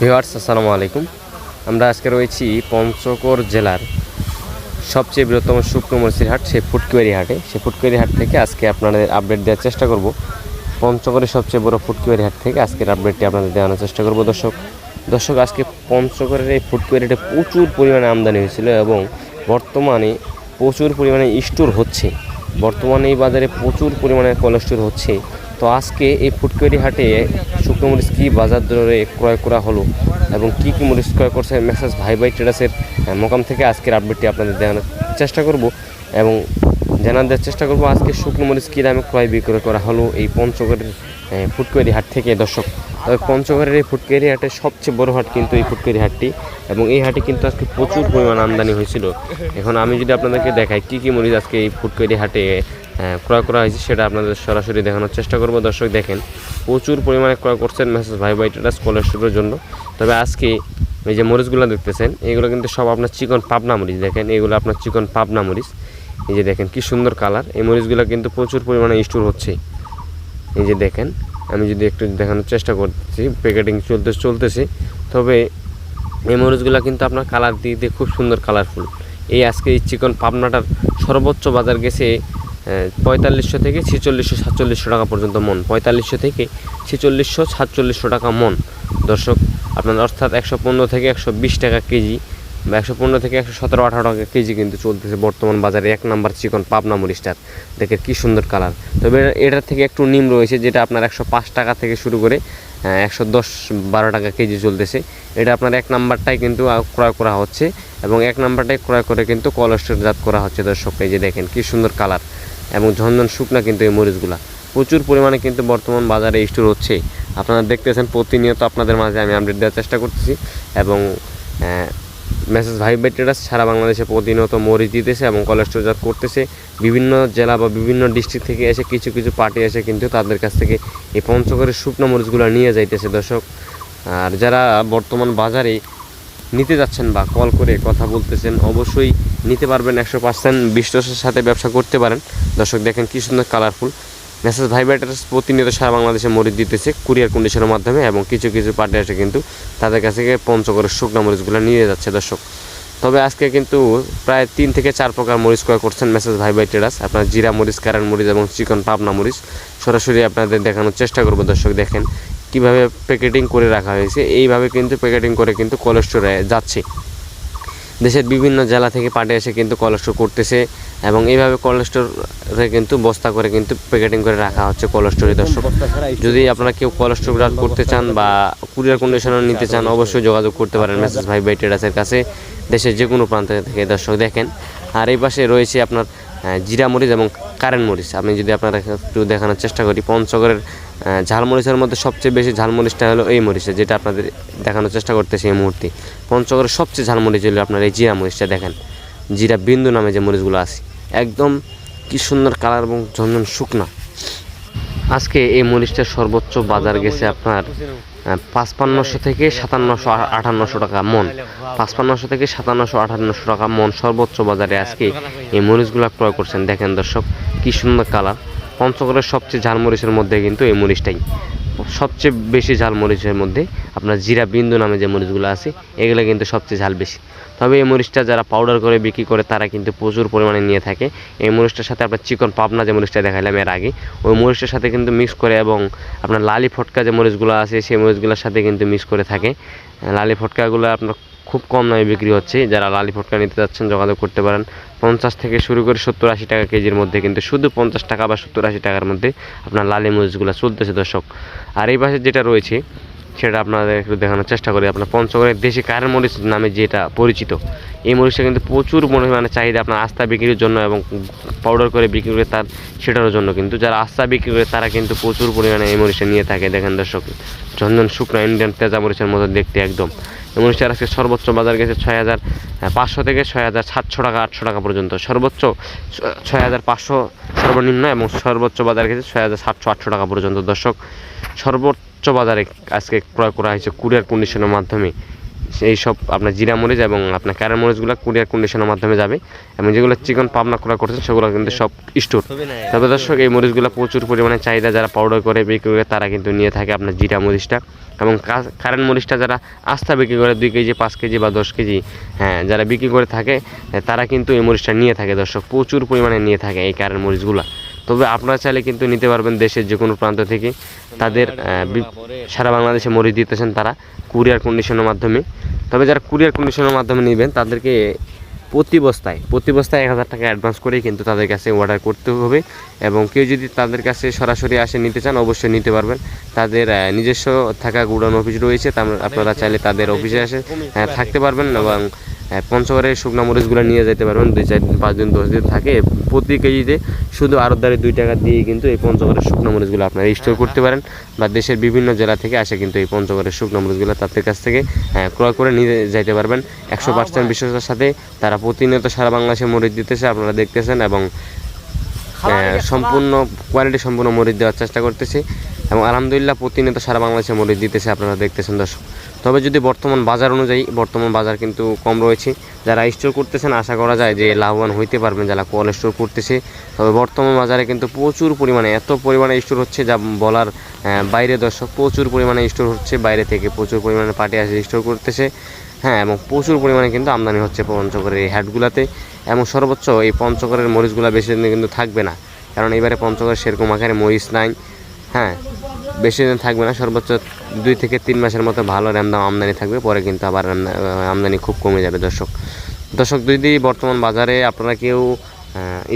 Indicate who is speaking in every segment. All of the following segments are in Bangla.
Speaker 1: ভিওয়ার্স আসসালামু আলাইকুম। আমরা আজকে রয়েছি পঞ্চগড় জেলার সবচেয়ে বৃহত্তম শুকনো মরিচের হাট, সেই ফুটকুয়ারি হাটে। সেই ফুটকুয়ারি হাট থেকে আজকে আপনাদের আপডেট দেওয়ার চেষ্টা করব। পঞ্চগড়ের সবচেয়ে বড় ফুটকুয়ারি হাট থেকে আজকের আপডেটটি আপনাদের দেওয়ানোর চেষ্টা করব, দর্শক। দর্শক, আজকে পঞ্চগড়ের এই ফুটকুয়ারিতে প্রচুর পরিমাণে আমদানি হয়েছিল এবং বর্তমানে প্রচুর পরিমাণে স্টোর হচ্ছে। বর্তমানে এই বাজারে প্রচুর পরিমাণে কোলেস্টোর হচ্ছে। তো আজকে এই ফুটকুয়ারি হাটে শুকনো মরিচ কী বাজার দরে ক্রয় করা হলো এবং কী কী মরিচ ক্রয় করছে মেসেজ ভাই ভাই ট্রেডার্সের মোকাম থেকে আজকের আপডেটটি আপনাদের দেওয়ানোর চেষ্টা করব এবং জানার চেষ্টা করব আজকে শুকনো মরিচ কী দামে ক্রয় বিক্রয় করা হলো এই পঞ্চগড়ের আহ, ফুটকুয়ারি হাট থেকে। দর্শক তবে পঞ্চগড়ের এই ফুটকুয়ারি হাটের সবচেয়ে বড় হাট কিন্তু এই ফুটকুয়ারি হাটটি এবং এই হাটে কিন্তু আজকে প্রচুর পরিমাণ আমদানি হয়েছিল। এখন আমি যদি আপনাদেরকে দেখাই কী কী মরিচ আজকে এই ফুটকুয়ারি হাটে ক্রয় করা হয়েছে, সেটা আপনাদের সরাসরি দেখানোর চেষ্টা করব। দর্শক, দেখেন, প্রচুর পরিমাণে ক্রয় করছেন মেসেজ ভাই ভাই টেটাস কোলেস্টোরের জন্য। তবে আজকে এই যে মরিচগুলো দেখতেছেন, এগুলো কিন্তু সব আপনার চিকন পাবনা মরিচ। দেখেন, এগুলো আপনার চিকন পাবনা মরিচ। এই যে দেখেন, কি সুন্দর কালার। এই মরিচগুলো কিন্তু প্রচুর পরিমাণে স্টোর হচ্ছে। এই যে দেখেন, আমি যদি একটু দেখানোর চেষ্টা করছি প্যাকেটিং চলতে চলতেছে, তবে এই মরিচগুলো কিন্তু আপনার কালার দিয়ে দিয়ে খুব সুন্দর কালারফুল। এই আজকে এই চিকন পাবনাটার সর্বোচ্চ বাজার গেছে পঁয়তাল্লিশশো থেকে ছেচল্লিশশো, সাতচল্লিশশো টাকা পর্যন্ত মন। পঁয়তাল্লিশশো থেকে ছেচল্লিশশো, সাতচল্লিশশো টাকা মন। দর্শক, আপনার অর্থাৎ একশো পনেরো থেকে একশো বিশ টাকা কেজি বা একশো পনেরো থেকে একশো সতেরো, আঠারো টাকা কেজি কিন্তু চলতেছে বর্তমান বাজারে। এক নাম্বার চিকন পাবনা মরিচটার দেখে কি সুন্দর কালার। তবে এটা- এটার থেকে একটু নিম রয়েছে, যেটা আপনার একশো পাঁচ টাকা থেকে শুরু করে একশো দশ, বারো টাকা কেজি চলতেছে। এটা আপনার এক নাম্বারটাই কিন্তু ক্রয় করা হচ্ছে এবং এক নাম্বারটাই ক্রয় করে কিন্তু জাত করা হচ্ছে দর্শক। এই যে দেখেন কি সুন্দর কালার। এবং ঝনঝন শুকনা কিন্তু এই মরিচগুলা। প্রচুর পরিমাণে কিন্তু বর্তমান বাজারে স্টোর হচ্ছে। আপনারা দেখতেছেন প্রতিনিয়ত আপনাদের মাঝে আমি আপডেট দেওয়ার চেষ্টা করতেছি এবং মেসেজ ভাই ভাই ট্রেডার্স সারা বাংলাদেশে প্রতিনিয়ত মরিচ দিতেছে এবং কলেস্টোরজাত করতেছে। বিভিন্ন জেলা বা বিভিন্ন ডিস্ট্রিক্ট থেকে এসে কিছু কিছু পার্টি এসে কিন্তু তাদের কাছ থেকে এই পঞ্চগড়ের শুকনো মরিচগুলো নিয়ে যাইতেছে দর্শক। আর যারা বর্তমান বাজারে নিতে যাচ্ছেন বা কল করে কথা বলতেছেন, অবশ্যই নিতে পারবেন একশো পার্সেন্ট বিশ্বাসের সাথে ব্যবসা করতে পারেন। দর্শক, দেখেন কি সুন্দর কালারফুল মেসেজ ভাই ব্যাটার্স প্রতিনিয়ত সারা বাংলাদেশে মরিচ দিতেছে কুরিয়ার কন্ডিশনের মাধ্যমে এবং কিছু কিছু পার্টি এসে কিন্তু তাদের কাছ থেকে পঞ্চগড়ের শুকনো মরিচগুলো নিয়ে যাচ্ছে দর্শক। তবে আজকে কিন্তু প্রায় তিন থেকে চার প্রকার মরিচ ক্রয় করছেন মেসেজ ভাই আপনার জিরা মরিচ কারেন মরিচ এবং চিকন পাবনা মরিচ। সরাসরি আপনাদের দেখানোর চেষ্টা করব দর্শক, দেখেন কীভাবে প্যাকেটিং করে রাখা হয়েছে। এইভাবে কিন্তু প্যাকেটিং করে কিন্তু কোলেস্টোরে যাচ্ছে। দেশের বিভিন্ন জেলা থেকে পাটে এসে কিন্তু কোলেস্টোর করতেছে এবং এইভাবে কোলেস্টোরে কিন্তু বস্তা করে কিন্তু প্যাকেটিং করে রাখা হচ্ছে কোলেস্টোরে দর্শক। যদি আপনারা কেউ কোলেস্টোর করতে চান বা কুরিয়ার কন্ডিশনার নিতে চান অবশ্যই যোগাযোগ করতে পারেন মেসেজ ভাই বেটেডাসের ট্রেডার্সের কাছে দেশের যে কোনো প্রান্ত থেকে দর্শক দেখেন। আর এই পাশে রয়েছে আপনার জিরা মরিচ এবং কারেন্ট মরিচ। আমি যদি আপনারা একটু দেখানোর চেষ্টা করি, পঞ্চগড়ের ঝালমরিচের মধ্যে সবচেয়ে বেশি ঝালমরিচটা হলো এই মরিচটা, যেটা আপনাদের দেখানোর চেষ্টা করতেছি এই মুহূর্তে। পঞ্চগড়ের সবচেয়ে ঝালমরিচ হলো আপনার এই জিরা মরিচটা দেখেন। জিরা বিন্দু নামে যে মরিচগুলো আছে। একদম কি সুন্দর কালার এবং ঝনঝন শুকনা। আজকে এই মরিচটার সর্বোচ্চ বাজার গেছে আপনার পাঁচপান্নশো থেকে সাতান্নশো আটান্নশো টাকা মন। পাঁচপান্নশো থেকে সাতান্নশো, আটান্নশো টাকা মন সর্বোচ্চ বাজারে আজকে এই মরিচগুলা ক্রয় করছেন। দেখেন দর্শক, কি সুন্দর কালার। পঞ্চগড়ের সবচেয়ে ঝালমরিচের মধ্যে কিন্তু এই মরিচটাই। সবচেয়ে বেশি ঝাল মরিচের মধ্যে আপনার জিরা বিন্দু নামে যে মরিচগুলো আছে, এগুলো কিন্তু সবচেয়ে ঝাল বেশি। তবে এই মরিচটা যারা পাউডার করে বিক্রি করে, তারা কিন্তু প্রচুর পরিমাণে নিয়ে থাকে। এই মরিচটার সাথে আপনার চিকন পাবনা যে মরিচটা দেখাইলাম এর আগে, ওই মরিচটার সাথে কিন্তু মিক্স করে এবং আপনার লালি ফটকা যে মরিচগুলো আছে, সেই মরিচগুলোর সাথে কিন্তু মিক্স করে থাকে। লালি ফটকাগুলো আপনার খুব কম দামে বিক্রি হচ্ছে। যারা লালি ফটকা নিতে যাচ্ছেন, যোগাযোগ করতে পারেন। পঞ্চাশ থেকে শুরু করে সত্তর আশি টাকা কেজির মধ্যে, কিন্তু শুধু পঞ্চাশ টাকা বা সত্তর আশি টাকার মধ্যে আপনার লালি মরিচগুলো চলতেছে দর্শক। আর এই পাশে যেটা রয়েছে সেটা আপনাদের একটু দেখানোর চেষ্টা করি। আপনার পঞ্চগড়ের দেশি কারের মরিচ নামে যেটা পরিচিত, এই মরিচটা কিন্তু প্রচুর পরিমাণে চাহিদা আপনার আস্থা বিক্রির জন্য এবং পাউডার করে বিক্রি করে তার সেটার জন্য। কিন্তু যারা আস্থা বিক্রি করে তারা কিন্তু প্রচুর পরিমাণে এই মরিচটা নিয়ে থাকে। দেখেন দর্শক, ঝনঝন শুকনো ইন্ডিয়ান তেজা মরিচের মতো দেখতে একদম। এই মরিচটার আজকে সর্বোচ্চ বাজার গেছে ছয় হাজার পাঁচশো থেকে ছয় হাজার সাতশো টাকা, আটশো টাকা পর্যন্ত। সর্বোচ্চ ছয় হাজার পাঁচশো সর্বনিম্ন এবং সর্বোচ্চ বাজার গেছে ছয় হাজার সাতশো আটশো টাকা পর্যন্ত। দর্শক সর্বোচ্চ বাজারে আজকে ক্রয় করা হয়েছে কুরিয়ার কন্ডিশনের মাধ্যমে। এই সব আপনার জিরা মরিচ এবং আপনার ক্যারের মরিচগুলো কুরিয়ার কন্ডিশনের মাধ্যমে যাবে এবং যেগুলো চিকন পাবনা করা করছেন সেগুলো কিন্তু সব স্টোর। তবে দর্শক, এই মরিচগুলো প্রচুর পরিমাণে চাহিদা যারা পাউডার করে, বিক্রি করে, তারা কিন্তু নিয়ে থাকে আপনার জিরা মরিচটা এবং কারেন্ট মরিচটা যারা আস্থা বিক্রি করে, দুই কেজি, পাঁচ কেজি বা দশ কেজি হ্যাঁ যারা বিক্রি করে থাকে, তারা কিন্তু এই মরিচটা নিয়ে থাকে দর্শক, প্রচুর পরিমাণে নিয়ে থাকে এই কারেন্ট মরিচগুলো। তবে আপনারা চাইলে কিন্তু নিতে পারবেন দেশের যে কোনো প্রান্ত থেকে। তাদের সারা বাংলাদেশে মরিচ দিতেছেন তারা কুরিয়ার কন্ডিশনের মাধ্যমে। তবে যারা কুরিয়ার কন্ডিশনের মাধ্যমে নেবেন, তাদেরকে প্রতি বস্তায় প্রতি বস্তায় এক হাজার টাকা অ্যাডভান্স করেই কিন্তু তাদের কাছে অর্ডার করতে হবে। এবং কেউ যদি তাদের কাছে সরাসরি আসে, নিতে চান, অবশ্যই নিতে পারবেন। তাদের নিজস্ব থাকা গুডাউন অফিস রয়েছে আপনারা চাইলে তাদের অফিসে আসে থাকতে পারবেন এবং পঞ্চগড়ের শুকনো মরিচগুলো নিয়ে যেতে পারবেন দুই চার দিন পাঁচ দিন দশ দিন থাকে। প্রতি কেজিতে শুধু আরতদারে দুই টাকা দিয়ে কিন্তু এই পঞ্চগড়ের শুকনো মরিচগুলো আপনারা স্টোর করতে পারেন বা দেশের বিভিন্ন জেলা থেকে আসে কিন্তু এই পঞ্চগড়ের শুকনো মরিচগুলো তাদের কাছ থেকে আহ, ক্রয় করে নিয়ে যাইতে পারবেন। একশো পার্সেন্ট বিশ্বাসের সাথে তারা প্রতিনিয়ত সারা বাংলাদেশে মরিচ দিতেছে আপনারা দেখতেছেন এবং সম্পূর্ণ কোয়ালিটি সম্পূর্ণ মরিচ দেওয়ার চেষ্টা করতেছি। এবং আলহামদুলিল্লাহ প্রতিনিয়ত সারা বাংলাদেশে মরিচ দিতেছে আপনারা দেখতেছেন দর্শক। তবে যদি বর্তমান বাজার অনুযায়ী, বর্তমান বাজার কিন্তু কম রয়েছে। যারা স্টোর করতেছেন, আশা করা যায় যে লাভবান হইতে পারবেন যারা কল স্টোর করতেছে। তবে বর্তমান বাজারে কিন্তু প্রচুর পরিমাণে, এত পরিমাণে স্টোর হচ্ছে যা বলার বাইরে দর্শক, প্রচুর পরিমাণে স্টোর হচ্ছে, বাইরে থেকে প্রচুর পরিমাণে পার্টি আসে স্টোর করতেছে। হ্যাঁ এবং প্রচুর পরিমাণে কিন্তু আমদানি হচ্ছে পঞ্চগড়ের এই হ্যাটগুলাতে এবং সর্বোচ্চ এই পঞ্চগড়ের মরিচগুলো বেশি দিন কিন্তু থাকবে না। কারণ এবারে পঞ্চগড় সেরকম আকারে মরিচ নাই। হ্যাঁ বেশি দিন থাকবে না, সর্বোচ্চ দুই থেকে তিন মাসের মতো ভালো র্যামদাম আমদানি থাকবে, পরে কিন্তু আবার আমদানি খুব কমে যাবে দর্শক। দর্শক, যদি বর্তমান বাজারে আপনারা কেউ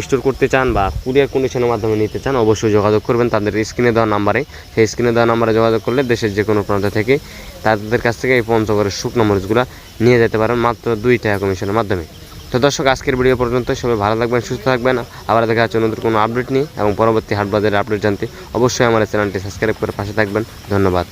Speaker 1: স্টোর করতে চান বা কুরিয়ার কন্ডিশনের মাধ্যমে নিতে চান, অবশ্যই যোগাযোগ করবেন। তাদের স্ক্রিনে দেওয়া নাম্বারে সেই স্ক্রিনে দেওয়া নাম্বারে যোগাযোগ করলে দেশের যে কোনো প্রান্ত থেকে তাদের কাছ থেকে এই পঞ্চগড়ের শুকনো মরিচগুলো নিয়ে যেতে পারেন, মাত্র দুই টাকা কমিশনের মাধ্যমে। তো দর্শক, আজকের ভিডিও পর্যন্ত সবাই ভালো থাকবেন, সুস্থ থাকবেন। আবার দেখা যাচ্ছে নতুন কোনো আপডেট নিয়ে এবং পরবর্তী হাট বাজারের আপডেট জানতে অবশ্যই আমার চ্যানেলটি সাবস্ক্রাইব করে পাশে থাকবেন। ধন্যবাদ।